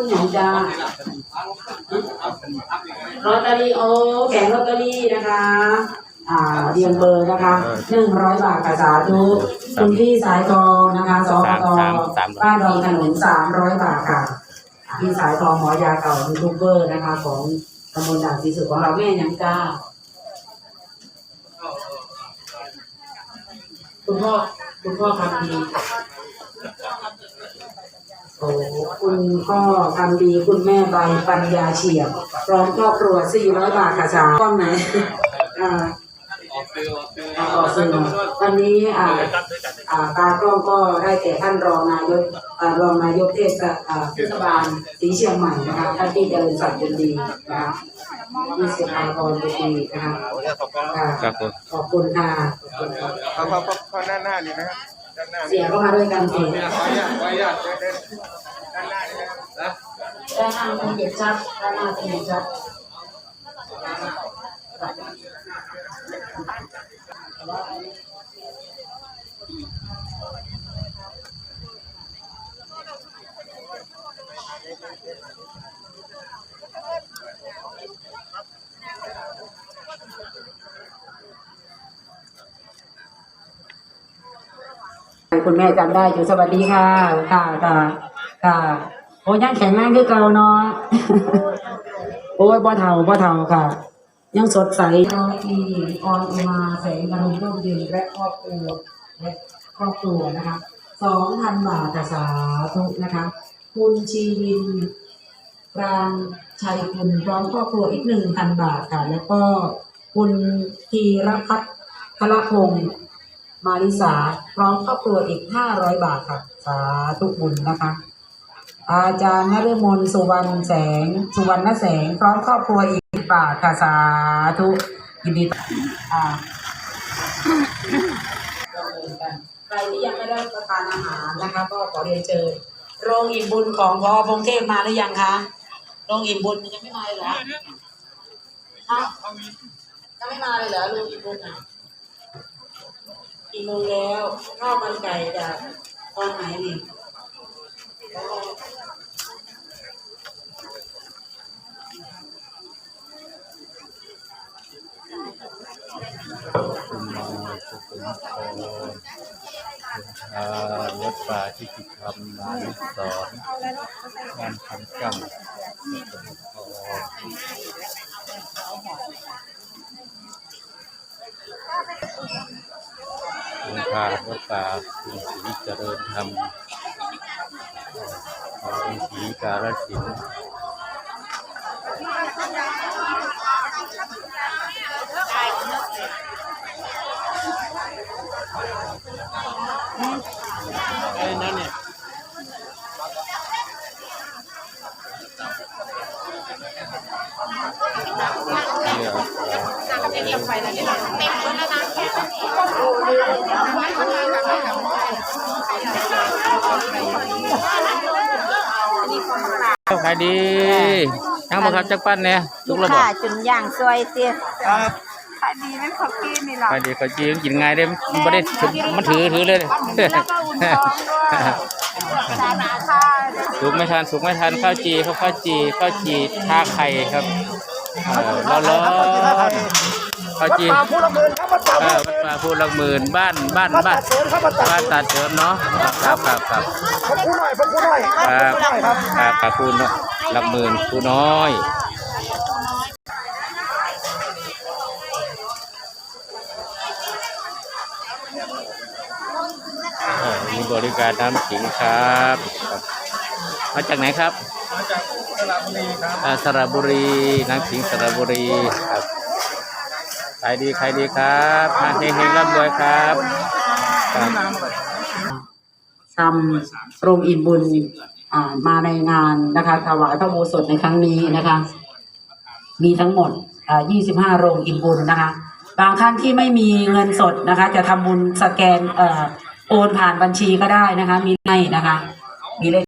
คุณหยังจ้าลอตเตอรี่โอ้แผงลอตเตอรี่นะคะ อ่าเรียงเบอร์นะคะหนึ่งร้อยบาทค่ะสาธุคุณพี่สายทองนะคะสปตบ้านดอนถนนสามร้อยบาทค่ะ พี่สายทองหมอยาเก่ายูทูบเบอร์นะคะ ของตำบลด่านสีสุดของเราแม่หยังจ้าคุณพ่อคุณพ่อทำดี โอ้คุณพ่อทำดีคุณแม่ใบปัญญาเฉียบพร้อมครอบครัว400 บาทค่ะสาวกล้องไหนอ่าออกฟิวออกฟิวอ่าต่อสื่อวันนี้อ่าอ่าตากล้องก็ได้แก่ท่านรองนายกอ่ารองนายกเทศอ่าเทศบาลสีเชียงใหม่นะคะท่านที่เจริญศักดิ์บุญดีนะคะที่สุภาพรบุญดีนะคะค่ะครับขอบคุณค่ะขอบคุณค่ะเขาเขาเขาเขาหน้าหน้าดีนะครับ เสียก็มาด้วยกันสิขออนุญาตขออนุญาตเดินเดินด้านหน้านี่นะครับนะด้านหน้าเป็นเด็กชัดด้านหน้าเป็นเด็กชัด คุณแม่จำได้อยู่สวัสดีค่ะ ค่ะค่ะค่ะโอ้ยังแข็งแรงคือเก่าเนาะโอ้ยบ่เฒ่าบ่เฒ่าค่ะ ยังสดใสน้องอีออนอุมาแสงบรรลุร่มเย็นและครอบครัวและครอบครัวนะคะสองพันบาทค่สาธุนะคะ คุณชีวินปรางชัยคุณพร้อมครอบครัวอีกหนึ่งพันบาทค่ะ แล้วก็คุณธีรพัฒน์พลพงศ์ มาริสาพร้อมครอบครัวอีก 500 บาทค่ะสาธุบุญนะคะ อาจารย์นฤมลสุวรรณแสง สุวรรณแสง พร้อมครอบครัวอีกบาทค่ะสาธุยินดีอ่าร่วมมือใครที่ยังไม่ได้รับประทานอาหารนะคะ ก็ขอเรียนเชิญโรงอิ่มบุญของพอพงเทพมาหรือยังคะโรงอิ่มบุญยังไม่มาเลยเหรอฮะยังไม่มาเลยเหรอโรงอิ่มบุญอะ กี่โมงแล้วข้าวมันไก่จะตอนไหนนี่คุณมาสุขุมพรทานวัดป่าที่ติธรรมนานุสรณ์งานพันกรรมสุขุมพร คุณทานวัดป่าคุณศรีเจริญธรรมคุณศรีการสินธุ์ไอ้นั่นเนี่ย ขายดีทั้งหมดครับจักปั้นเนี่ยทุกระบบค่ะจนย่างซวยเตี้ยขายดีไหมขอบกี้นี่หรอขายดีขายจีนกินง่ายเด้มันไม่ได้ถือมันถือถือเลยแล้วก็อุ่นท้องด้วยสุกไม่ทันสุกไม่ทันข้าวจีข้าวข้าวจีข้าวจีท่าไข่ครับเออร้อนๆ ข้าวจีมาพูดละหมื่นครับมาตามเออวัดป่าพูดละหมื่นบ้านบ้านบ้านเสริมครับมาตามบ้านตัดเสริมเนาะครับครับครับ ผมพูดหน่อยผมพูดหน่อยครับครับครับคูณเนาะหลักหมื่นคูณน้อยเออมีบริการน้ำขิงครับครับ มาจากไหนครับ มาจากสระบุรีครับ อ่าสระบุรีน้ำขิงสระบุรีครับ ขายดีขายดีครับอ่าเฮงร่ำรวยครับทำโรงอิ่มบุญมาในงานนะคะถวายพระโมสถในครั้งนี้นะคะ มีทั้งหมด 25 โรงอิ่มบุญนะคะ บางท่านที่ไม่มีเงินสดนะคะ จะทำบุญสแกนโอนผ่านบัญชีก็ได้นะคะ มีให้นะคะ มีเลข